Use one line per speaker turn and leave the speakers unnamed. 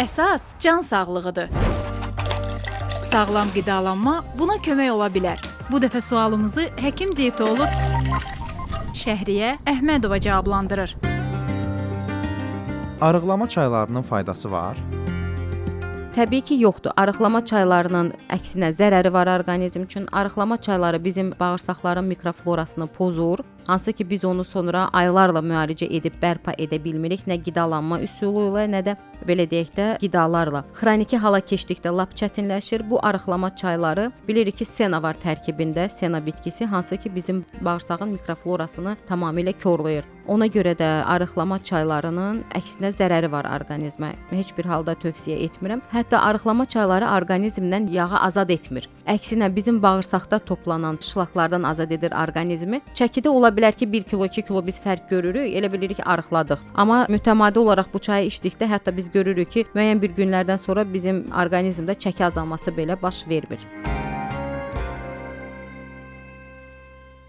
Əsas can sağlığıdır. Sağlam qidalanma buna kömək ola bilər. Bu dəfə sualımızı həkim dietoloq Şəhriyə Əhmədova cavablandırır.
Arıqlama çaylarının faydası var.
Təbii ki, yoxdur. Arıqlama çaylarının əksinə zərəri var orqanizm üçün. Arıqlama çayları bizim bağırsaqların mikroflorasını pozur. Hansı ki biz onu sonra aylarla müalicə edib bərpa edə bilmirik, nə qidalanma üsulu ilə, nə də belə deyək də qidalarla. Xroniki hala keçdikdə lap çətinləşir. Bu arıqlama çayları bilirik ki, sena var tərkibində, sena bitkisi, hansı ki bizim bağırsağın mikroflorasını tamamilə korlayır. Ona görə də arıqlama çaylarının əksinə zərəri var orqanizmə. Heç bir halda tövsiyə etmirəm. Hətta arıqlama çayları orqanizmdən yağı azad etmir. Əksinə bizim bağırsaqda toplanan şlaqlardan azad edir orqanizmi. Çəkidə ola bilər ki, 1 kilo, 2 kilo biz fərq görürük, elə bilirik arıqladıq. Amma mütəmadi olaraq bu çayı içdikdə hətta biz görürük ki, müəyyən bir günlərdən sonra bizim orqanizmdə çəki azalması belə baş vermir.